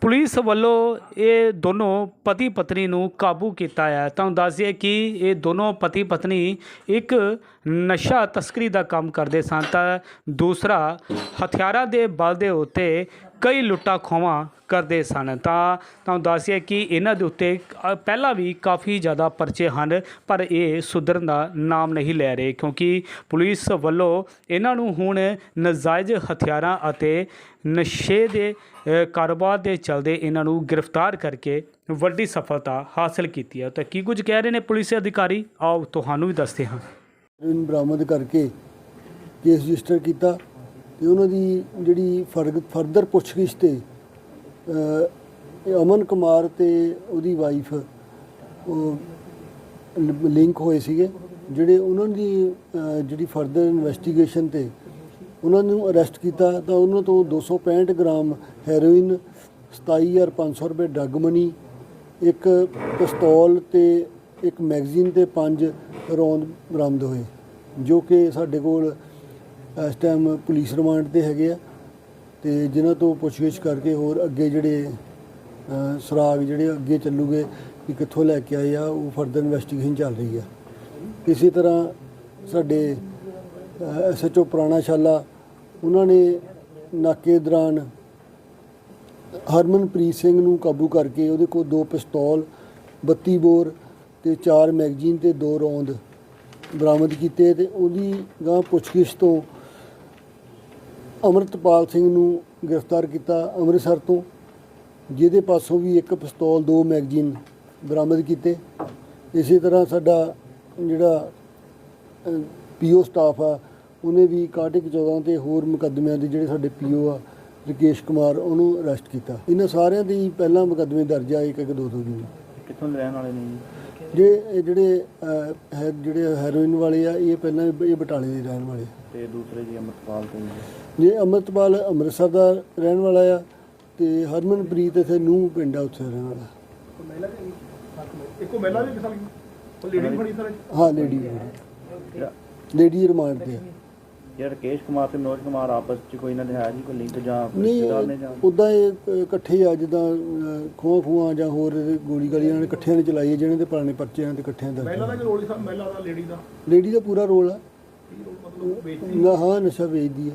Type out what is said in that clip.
Police ਵੱਲੋਂ ਇਹ ਦੋਨੋਂ ਪਤੀ ਪਤਨੀ ਨੂੰ ਕਾਬੂ ਕੀਤਾ ਹੈ। ਤੁਹਾਨੂੰ ਦੱਸ ਦਈਏ ਕਿ ਇਹ ਦੋਨੋਂ ਪਤੀ ਪਤਨੀ ਇੱਕ ਨਸ਼ਾ ਤਸਕਰੀ ਦਾ ਕੰਮ ਕਰਦੇ ਸਨ ਤਾਂ ਦੂਸਰਾ ਹਥਿਆਰਾਂ ਦੇ ਬਲ ਦੇ ਉੱਤੇ ਕਈ ਲੁੱਟਾਂ ਖੋਵਾਂ ਕਰਦੇ ਸਨ। ਤਾਂ ਤੁਹਾਨੂੰ ਦੱਸ ਦਈਏ ਕਿ ਇਹਨਾਂ ਦੇ ਉੱਤੇ ਪਹਿਲਾਂ ਵੀ ਕਾਫੀ ਜ਼ਿਆਦਾ ਪਰਚੇ ਹਨ, ਪਰ ਇਹ ਸੁਧਰਨ ਦਾ ਨਾਮ ਨਹੀਂ ਲੈ ਰਹੇ, ਕਿਉਂਕਿ ਪੁਲਿਸ ਵੱਲੋਂ ਇਹਨਾਂ ਨੂੰ ਹੁਣ ਨਜਾਇਜ਼ ਹਥਿਆਰਾਂ ਅਤੇ ਨਸ਼ੇ ਦੇ ਕਾਰੋਬਾਰ ਦੇ ਚਲਦੇ ਇਹਨਾਂ ਨੂੰ ਗ੍ਰਿਫਤਾਰ ਕਰਕੇ ਵੱਡੀ ਸਫਲਤਾ ਹਾਸਲ ਕੀਤੀ ਹੈ। ਤਾਂ ਕੀ ਕੁਝ ਕਹਿ ਰਹੇ ਨੇ ਪੁਲਿਸ ਅਧਿਕਾਰੀ? ਆਓ ਤੁਹਾਨੂੰ ਵੀ ਦੱਸਦੇ ਹਾਂ। ਹੈਰੋਇਨ ਬਰਾਮਦ ਕਰਕੇ ਕੇਸ ਰਜਿਸਟਰ ਕੀਤਾ ਤੇ ਉਹਨਾਂ ਦੀ ਜਿਹੜੀ ਫਰਦਰ ਪੁੱਛਗਿੱਛ ਤੇ ਅਮਨ ਕੁਮਾਰ ਤੇ ਉਹਦੀ ਵਾਈਫ ਉਹ ਲਿੰਕ ਹੋਏ ਸੀਗੇ, ਜਿਹੜੇ ਉਹਨਾਂ ਦੀ ਜਿਹੜੀ ਫਰਦਰ ਇਨਵੈਸਟੀਗੇਸ਼ਨ ਤੇ ਉਹਨਾਂ ਨੂੰ ਅਰੈਸਟ ਕੀਤਾ, ਤਾਂ ਉਹਨਾਂ ਤੋਂ 265 ਗ੍ਰਾਮ ਹੈਰੋਇਨ 27500 ਰੁਪਏ ਡਰੱਗ ਮਨੀ ਇੱਕ ਪਿਸਤੌਲ ਤੇ ਇੱਕ ਮੈਗਜ਼ੀਨ ਤੇ ਪੰਜ ਰੌਂਦ ਬਰਾਮਦ ਹੋਏ, ਜੋ ਕਿ ਸਾਡੇ ਕੋਲ ਇਸ ਟਾਈਮ ਪੁਲਿਸ ਰਿਮਾਂਡ ਤੇ ਹੈਗੇ ਆ। ਤੇ ਜਿਨ੍ਹਾਂ ਤੋਂ ਪੁੱਛਗਿੱਛ ਕਰਕੇ ਹੋਰ ਅੱਗੇ ਜਿਹੜੇ ਅ, ਸੁਰਾਗ ਜਿਹੜੇ ਅੱਗੇ ਚੱਲੂਗੇ ਕਿ ਕਿੱਥੋਂ ਲੈ ਕੇ ਆਏ ਆ ਉਹ ਫਰਦਰ ਇਨਵੈਸਟੀਗੇਸ਼ਨ ਚੱਲ ਰਹੀ ਆ। ਇਸੇ ਤਰ੍ਹਾਂ ਸਾਡੇ ਐਸਐਚਓ ਪੁਰਾਣਾ ਸ਼ਾਲਾ ਉਹਨਾਂ ਨੇ ਨਾਕੇ ਦੌਰਾਨ ਹਰਮਨਪ੍ਰੀਤ ਸਿੰਘ ਨੂੰ ਕਾਬੂ ਕਰਕੇ ਉਹਦੇ ਕੋਲ ਦੋ ਪਿਸਤੌਲ 32 ਬੋਰ ਤੇ ਚਾਰ ਮੈਗਜ਼ੀਨ ਤੇ ਦੋ ਰੌਂਦ ਬਰਾਮਦ ਕੀਤੇ ਤੇ ਉਹਦੀ ਗਾਂ ਪੁੱਛਗਿੱਛ ਤੋਂ ਅਮਰਤਪਾਲ ਸਿੰਘ ਨੂੰ ਗ੍ਰਿਫਤਾਰ ਕੀਤਾ ਅੰਮ੍ਰਿਤਸਰ ਤੋਂ, ਜਿਹਦੇ ਪਾਸੋਂ ਵੀ ਇੱਕ ਪਿਸਤੌਲ, ਦੋ ਮੈਗਜ਼ੀਨ ਬਰਾਮਦ ਕੀਤੇ। ਇਸੇ ਤਰ੍ਹਾਂ ਸਾਡਾ ਜਿਹੜਾ ਪੀਓ ਸਟਾਫ ਆ, ਉਹਨੇ ਵੀ ਕਾਟਿਕ 14 ਤੇ ਹੋਰ ਮੁਕੱਦਮਿਆਂ ਦੇ ਜਿਹੜੇ ਸਾਡੇ ਪੀਓ ਆ, ਰਕੇਸ਼ ਕੁਮਾਰ, ਉਹਨੂੰ ਅਰੈਸਟ ਕੀਤਾ। ਇਹਨਾਂ ਸਾਰਿਆਂ ਦੇ ਪਹਿਲਾਂ ਮੁਕੱਦਮੇ ਦਰਜ ਆ ਇੱਕ ਇੱਕ ਦੋ। ਦੋ ਜੀ ਕਿੱਥੋਂ ਦੇ ਰਹਿਣ ਵਾਲੇ ਨੇ ਜੀ? ਜੇ ਇਹ ਜਿਹੜੇ ਅਹ, ਹੈ ਜਿਹੜੇ ਹੈਰੋਇਨ ਵਾਲੇ ਆ ਇਹ ਪਹਿਲਾਂ ਇਹ ਬਟਾਲੇ ਦੇ ਰਹਿਣ ਵਾਲੇ ਤੇ ਦੂਸਰੇ ਜੀ ਅਮਰਪਾਲ ਤੇ ਜੀ। ਜੇ ਅੰਮ੍ਰਿਤਪਾਲ ਅੰਮ੍ਰਿਤਸਰ ਦਾ ਰਹਿਣ ਵਾਲਾ ਆ ਤੇ ਹਰਮਨਪ੍ਰੀਤ ਇੱਥੇ ਨੂੰਹ ਪਿੰਡ ਆ ਉੱਥੇ ਰਹਿਣ ਵਾਲਾ। ਇੱਕੋ ਮਹਿਲਾ ਵੀ ਕਿਸਾ ਉਹ ਲੇਡੀ ਬਣੀ ਸਰ? ਹਾਂ ਲੇਡੀ ਲੇਡੀ ਰਿਮਾਂਡ ਤੇ ਆ। ਜਿਹੜਾ ਰਕੇਸ਼ ਕੁਮਾਰ ਤੇ ਮਨੋਜ ਕੁਮਾਰ ਆਪਸ ਚ ਕੋਈ ਇਹਨਾਂ ਦੇ ਹੈ ਜੀ ਕੋਈ ਲਿੰਕ ਜਾਂ ਕੋਈ ਨਹੀਂ ਰਿਸ਼ਤੇਦਾਰ ਨੇ ਜਾਂ ਉਦਾਂ ਇਹ ਇਕੱਠੇ ਆ ਜਿੱਦਾਂ ਖੋਹਾਂ ਖੂਹਾਂ ਜਾਂ ਹੋਰ ਗੋਲੀ ਗਾਲੀ ਇਹਨਾਂ ਨੇ ਇਕੱਠਿਆਂ ਨੇ ਚਲਾਈ ਹੈ ਜਿਹਨਾਂ ਦੇ ਪੁਰਾਣੇ ਪਰਚੇ ਆ ਤੇ ਇਕੱਠਿਆਂ ਮਹਿਲਾ ਦਾ ਦਾ ਕੀ ਰੋਲ ਸੀ? ਸਰ ਮਹਿਲਾ ਦਾ ਲੇਡੀ ਦਾ? ਲੇਡੀ ਦਾ ਪੂਰਾ ਰੋਲ ਆ। ਕੀ ਰੋਲ? ਮਤਲਬ ਵੇਚਦੀ? ਨਾ ਹਾਂ ਨਸ਼ਾ ਵੇਚਦੀ ਆ।